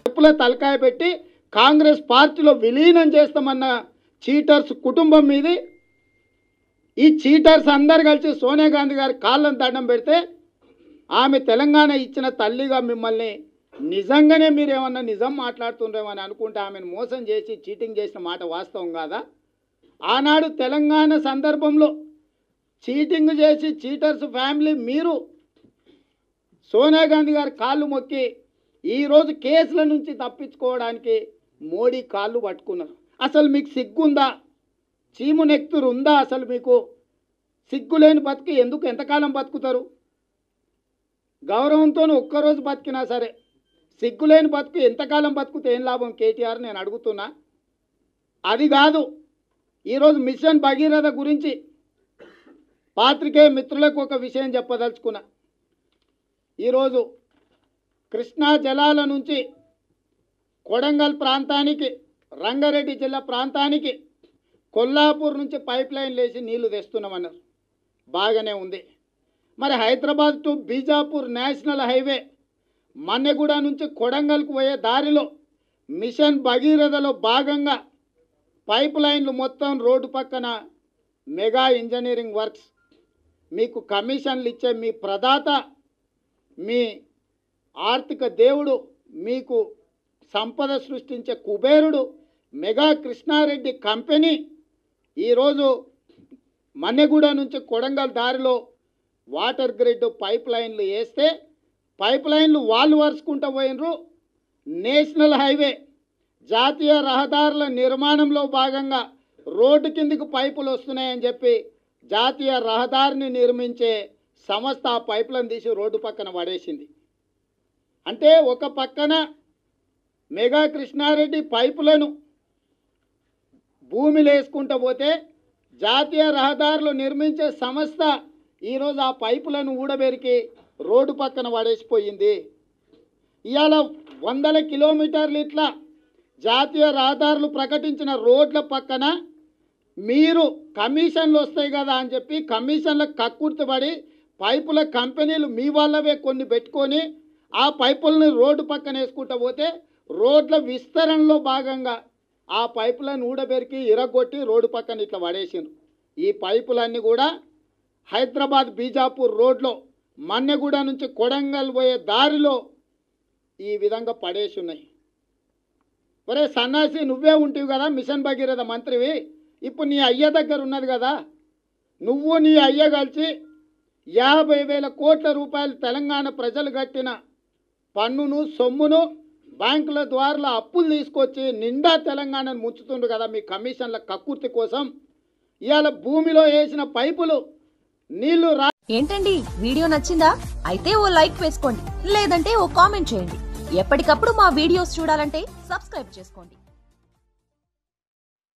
చెప్పుల తలకాయ పెట్టి కాంగ్రెస్ పార్టీలో విలీనం చేస్తామన్న చీటర్స్ కుటుంబం మీది. ఈ చీటర్స్ అందరు కలిసి సోనియా గాంధీ గారి కాళ్ళను దండం పెడితే ఆమె తెలంగాణ ఇచ్చిన తల్లిగా మిమ్మల్ని నిజంగానే మీరు ఏమన్నా నిజం మాట్లాడుతుండ్రేమని అనుకుంటే ఆమెను మోసం చేసి చీటింగ్ చేసిన మాట వాస్తవం కాదా? ఆనాడు తెలంగాణ సందర్భంలో చీటింగ్ చేసి చీటర్స్ ఫ్యామిలీ మీరు సోనియా గాంధీ గారి కాళ్ళు మొక్కి ఈరోజు కేసుల నుంచి తప్పించుకోవడానికి మోడీ కాళ్ళు పట్టుకున్నారు. అసలు మీకు సిగ్గుందా? చీము నెక్తురు ఉందా అసలు మీకు? సిగ్గు లేని బతికి ఎందుకు ఎంతకాలం బతుకుతారు? గౌరవంతో ఒక్కరోజు బతికినా సరే సిగ్గు లేని బతుకు ఎంతకాలం బతుకుతే ఏం లాభం? కేటీఆర్ నేను అడుగుతున్నా. అది కాదు. ఈరోజు మిషన్ భగీరథ గురించి పాత్రికే మిత్రులకు ఒక విషయం చెప్పదలుచుకున్నా. ఈరోజు కృష్ణా జలాల నుంచి కొడంగల్ ప్రాంతానికి రంగారెడ్డి జిల్లా ప్రాంతానికి కొల్లాపూర్ నుంచి పైప్ లైన్ లేచి నీళ్ళు తెస్తున్నామన్నారు. బాగానే ఉంది. మరి Hyderabad to Bijapur national highway Manneguda నుంచి కొడంగల్కు పోయే దారిలో మిషన్ భగీరథలో భాగంగా పైప్ లైన్లు మొత్తం రోడ్డు పక్కన మెగా ఇంజనీరింగ్ వర్క్స్ మీకు కమిషన్లు ఇచ్చే మీ ప్రదాత మీ ఆర్థిక దేవుడు మీకు సంపద సృష్టించే కుబేరుడు మెగా కృష్ణారెడ్డి కంపెనీ ఈరోజు మన్నెగూడ నుంచి కొడంగల్ దారిలో వాటర్ గ్రిడ్ పైప్ లైన్లు వేస్తే పైప్ లైన్లు వాళ్ళు వరుసుకుంటూ పోయినరు. నేషనల్ హైవే జాతీయ రహదారుల నిర్మాణంలో భాగంగా రోడ్డు కిందికి పైపులు వస్తున్నాయని చెప్పి జాతీయ రహదారిని నిర్మించే సంస్థ ఆ పైపులను తీసి రోడ్డు పక్కన పడేసింది. అంటే ఒక పక్కన మెగా కృష్ణారెడ్డి పైపులను భూమిలో వేసుకుంటూ పోతే జాతీయ రహదారులు నిర్మించే సంస్థ ఈరోజు ఆ పైపులను ఊడబెరికి రోడ్డు పక్కన పడేసిపోయింది. ఇవాళ వందల కిలోమీటర్లు ఇట్లా జాతీయ రహదారులు ప్రకటించిన రోడ్ల పక్కన మీరు కమిషన్లు వస్తాయి కదా అని చెప్పి కమిషన్లకు కక్కుర్తిపడి పైపుల కంపెనీలు మీ వాళ్ళవే కొన్ని పెట్టుకొని ఆ పైపులను రోడ్డు పక్కన వేసుకుంటూ పోతే రోడ్ల విస్తరణలో భాగంగా ఆ పైపులను ఊడబెరికి ఇరగొట్టి రోడ్డు పక్కన ఇట్లా పడేసిండ్రు. ఈ పైపులన్నీ కూడా హైదరాబాద్ బీజాపూర్ రోడ్లో మన్నెగూడ నుంచి కొడంగల్ పోయే దారిలో ఈ విధంగా పడేసి ఉన్నాయి. ఒరే సన్నాసి నువ్వే ఉంటివి కదా మిషన్ భగీరథ మంత్రివి. ఇప్పుడు నీ అయ్య దగ్గర ఉన్నది కదా నువ్వు నీ అయ్య కలిసి యాభై వేల కోట్ల రూపాయలు తెలంగాణ ప్రజలు కట్టిన పన్నును సొమ్మును బ్యాంకుల ద్వారా అప్పులు తీసుకొచ్చి నిండా తెలంగాణను ముంచుతుండ్రు కదా మీ కమిషన్ల కక్కుర్తి కోసం. ఇవాళ భూమిలో వేసిన పైపులు నీళ్ళు రా ఏంటండి? వీడియో నచ్చిందా? అయితే ఓ లైక్ వేసుకోండి లేదంటే ఓ కామెంట్ చేయండి. ఎప్పటికప్పుడు మా వీడియోస్ చూడాలంటే సబ్స్క్రైబ్ చేసుకోండి.